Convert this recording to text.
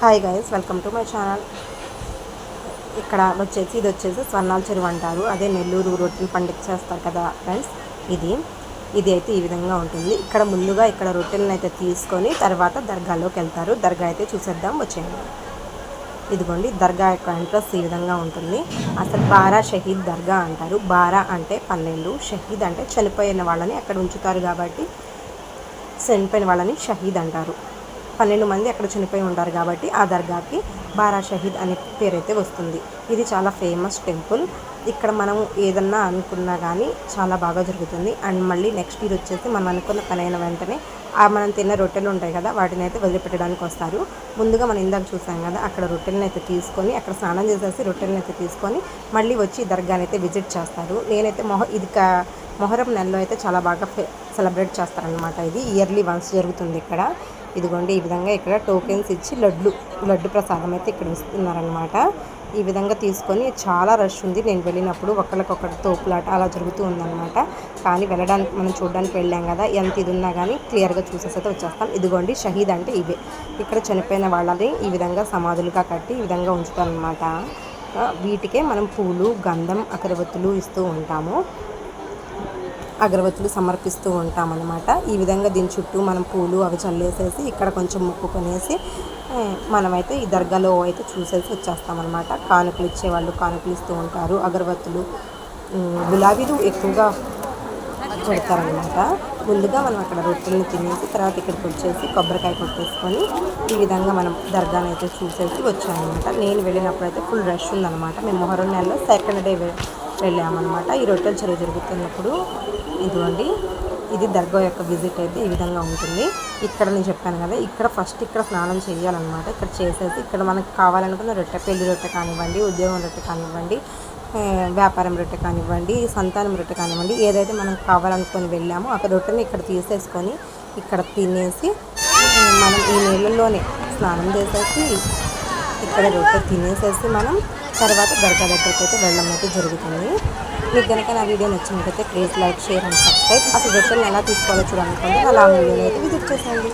Hi guys welcome to my channel ఇక్కడ వచ్చేసి ఇది వచ్చేసి స్వర్ణాల చెరువు అంటారు. అదే నెల్లూరు రొట్టెలు పండుగ చేస్తారు కదా ఫ్రెండ్స్ ఇది ఇది అయితే ఈ విధంగా ఉంటుంది. ఇక్కడ ముందుగా ఇక్కడ రొట్టెలను అయితే తీసుకొని తర్వాత దర్గాలోకి వెళ్తారు. దర్గా అయితే చూసేద్దాం వచ్చేయండి. ఇదిగోండి దర్గా యొక్క ఎంట్రన్స్ ఈ విధంగా ఉంటుంది. అసలు బారా షహీద్ దర్గా అంటారు. బారా అంటే పన్నెండు షహీద్ అంటే చనిపోయిన వాళ్ళని అక్కడ ఉంచుతారు కాబట్టి చనిపోయిన వాళ్ళని షహీద్ అంటారు. పన్నెండు మంది అక్కడ చనిపోయి ఉంటారు కాబట్టి ఆ దర్గాకి బారా షహీద్ అనే పేరైతే వస్తుంది. ఇది చాలా ఫేమస్ టెంపుల్. ఇక్కడ మనం ఏదన్నా అనుకున్నా కానీ చాలా బాగా జరుగుతుంది. అండ్ మళ్ళీ నెక్స్ట్ ఇయర్ వచ్చేసి మనం అనుకున్న పని అయిన వెంటనే ఆ మనం తిన్న రొట్టెలు ఉంటాయి కదా వాటిని అయితే వదిలిపెట్టడానికి వస్తారు. ముందుగా మనం ఇందాక చూసాం కదా అక్కడ రొట్టెలను అయితే తీసుకొని అక్కడ స్నానం చేసేసి రొట్టెలను అయితే తీసుకొని మళ్ళీ వచ్చి ఈ దర్గాని అయితే విజిట్ చేస్తారు. నేనైతే మొహ ఇది మొహరం నెలలో అయితే చాలా బాగా సెలబ్రేట్ చేస్తారనమాట ఇది. ఇయర్లీ వన్స్ జరుగుతుంది ఇక్కడ. ఇదిగోండి ఈ విధంగా ఇక్కడ టోకెన్స్ ఇచ్చి లడ్లు లడ్డు ప్రసాదం అయితే ఇక్కడ ఇస్తున్నారనమాట ఈ విధంగా తీసుకొని చాలా రష్ ఉంది. నేను వెళ్ళినప్పుడు ఒకరికొకటి తోపులాట అలా జరుగుతూ ఉందన్నమాట. కానీ వెళ్ళడానికి మనం చూడడానికి వెళ్ళాం కదా ఎంత ఇది ఉన్నా కానీ క్లియర్గా చూసేసి అయితే వచ్చేస్తాం. ఇదిగోండి షహీద్ అంటే ఇవే. ఇక్కడ చనిపోయిన వాళ్ళని ఈ విధంగా సమాధులుగా కట్టి ఈ విధంగా ఉంచుతారనమాట వీటికే మనం పూలు గంధం అగరబత్తులు ఇస్తూ ఉంటాము. అగరబత్తులు సమర్పిస్తూ ఉంటామన్నమాట. ఈ విధంగా దీని చుట్టూ మనం పూలు అవి చల్లేసేసి ఇక్కడ కొంచెం మొక్కుకొనేసి మనమైతే ఈ దర్గాలో అయితే చూసేసి వచ్చేస్తామన్నమాట. కానుకలు ఇచ్చేవాళ్ళు కానుకలు ఇస్తూ ఉంటారు. అగరబత్తులు గులాబీలు ఎక్కువగా పెడతారనమాట ముందుగా మనం అక్కడ రొట్టెలను తినేసి తర్వాత ఇక్కడికి వచ్చేసి కొబ్బరికాయ కొట్టేసుకొని ఈ విధంగా మనం దర్గాను అయితే చూసేసి వచ్చామన్నమాట. నేను వెళ్ళినప్పుడు అయితే ఫుల్ రష్ ఉందన్నమాట. మేము మొహరం నెలలో సెకండ్ డే వెళ్ళామన్నమాట. ఈ రొట్టెల చెరువు జరుగుతున్నప్పుడు ఇదిగోండి ఇది దర్గా యొక్క విజిట్ అయితే ఈ విధంగా ఉంటుంది. ఇక్కడ నేను చెప్పాను కదా ఇక్కడ ఫస్ట్ ఇక్కడ స్నానం చేయాలన్నమాట. ఇక్కడ చేసేసి ఇక్కడ మనకు కావాలనుకున్న రొట్టె పెళ్ళి రొట్టె కానివ్వండి ఉద్యోగం రొట్టె కానివ్వండి వ్యాపారం రొట్టె కానివ్వండి సంతానం రొట్టె కానివ్వండి ఏదైతే మనం కావాలనుకొని వెళ్ళామో ఆ రొట్టెని ఇక్కడ తీసేసుకొని ఇక్కడ తినేసి మనం ఈ నీళ్ళల్లోనే స్నానం చేసేసి ఇక్కడ రొట్టె తినేసేసి మనం తర్వాత దర్గా దగ్గరికి అయితే వెళ్ళడం అయితే జరుగుతుంది. మీకు కనుక నా వీడియో నచ్చినట్టయితే please like share and subscribe. అసలు రొట్టెలను ఎలా తీసుకోవాలో చూడాలనుకుంటే నా లాంగ్ వీడియోని అయితే విజిట్ చేసేయండి.